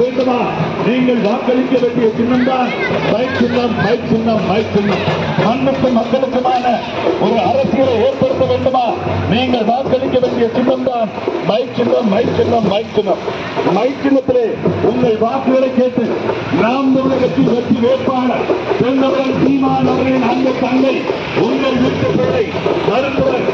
வேண்டுமா? நீங்கள் வாக்களிக்க வேண்டிய சின்னம் தான் மைக் சின்னம் மைக் சின்னம் மைக் சின்னம். மண்ணுக்கும் மக்களுக்குமான ஒரு அரசியலை ஏற்படுத்த வேண்டுமா? நீங்கள் வாக்களிக்க வேண்டிய சின்னம் தான் மைக் சின்னம் மைக் சின்னம் மைக் சின்னம். மைக் சின்னத்திலே உங்கள் வாக்குகளை கேட்டு நாம் தமிழர் கட்சி வெற்றி வேட்பாளர் சென்றவர்கள் சீமான் அவர்களின் அந்த தங்கை உங்கள் வீட்டு பிள்ளை மருத்துவர்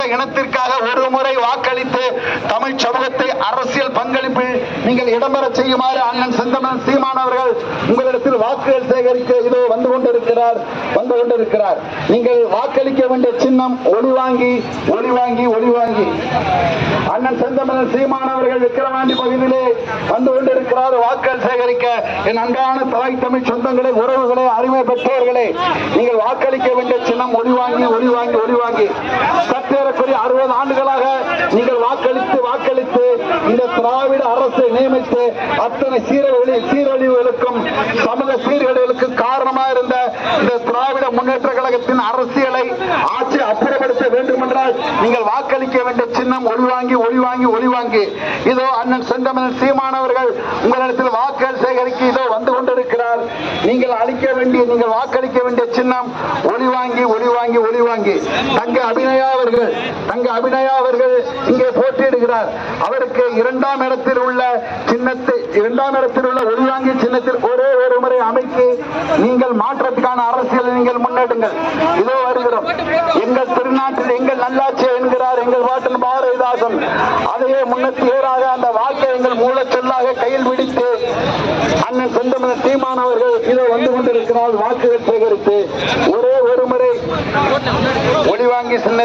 இனத்திற்காக ஒரு முறை வாக்களித்து தமிழ் சமூகத்தை அரசியல் பங்களிப்பில் நீங்கள் இடம்பெற செய்யுமாறு அண்ணன் செந்தமன் சீமான் அவர்கள் உங்களிடத்தில் வாக்குகள் சேகரிக்க இதோ வந்து கொண்டிருக்கிறார் வந்து கொண்டிருக்கிறார். நீங்கள் வாக்களிக்க வேண்டிய சின்னம் ஒளி வாங்கி ஒளி வாங்கி ஒளி வாங்கி. அண்ணன் செந்தமன் சீமான் அவர்கள் விக்கிரவாண்டி பகுதியிலே வந்து கொண்டிருக்கிறார் வாக்கள் சேகரிக்க. என் அன்பான தாய் தமிழ் சொந்தங்களே உறவுகளே அருமை பெற்றோர்களே நீங்கள் வாக்களிக்க வேண்டிய சின்னம் ஒளி வாங்கி ஒளி வாங்கி ஒளி வாங்கி. சற்றேறக்குரிய அறுபது ஆண்டுகளாக நீங்கள் வாக்களித்து வாக்களித்து இந்த திராவிட அரசு நியமித்து அத்தனை சீரழி சீரழிவுகளுக்கும் சமூக சீர்கேடுகளுக்கு காரணமாக இருந்த இந்த திராவிட முன்னேற்ற கழகத்தின் அரசியலை ஆட்சி நீங்கள் வாக்களிக்க வேண்டிய சின்னம் ஒளிவாங்கி ஒளிவாங்கி ஒளி வாங்கி ஒளி வாங்கி இதோ அண்ணன் செந்தமன் சீமானவர்கள் உங்களிடத்தில் வாக்கள் சேகரிக்க இதோ வந்து கொண்டிருக்கிறார். நீங்கள் அளிக்க வேண்டிய நீங்கள் வாக்களிக்க வேண்டிய சின்னம் ஒளி வாங்கி ஒளி வாங்கி ஒளி வாங்கி தங்க அபிநயா அவர்கள் தங்க அபிநயா அவர்கள் இங்கே போட்டியிடுகிறார். அவருக்கு இரண்டாம் இடத்தில் உள்ள சின்னத்தை இரண்டாம் இடத்தில் உள்ள ஒளிவாங்கி சின்னத்தில் ஒரே ஒரு முறை அமைத்து நீங்கள் மாற்றத்துக்கான கொண்டாடுங்கள் இதோ வருகிறோம். எங்கள் திருநாட்டில் எங்கள் நல்லாட்சி என்கிறார் எங்கள் பாட்டன் பாரதிதாசன். அதையே முன்னத்தி ஏறாக அந்த வாக்கை எங்கள் மூலச்சொல்லாக கையில் பிடித்து அண்ணன் செந்தமன் சீமான் அவர்கள் இதோ வந்து கொண்டிருக்கிறார் வாக்குகள் சேகரித்து ஒரே ஒரு முறை ஒளி வாங்கி சின்ன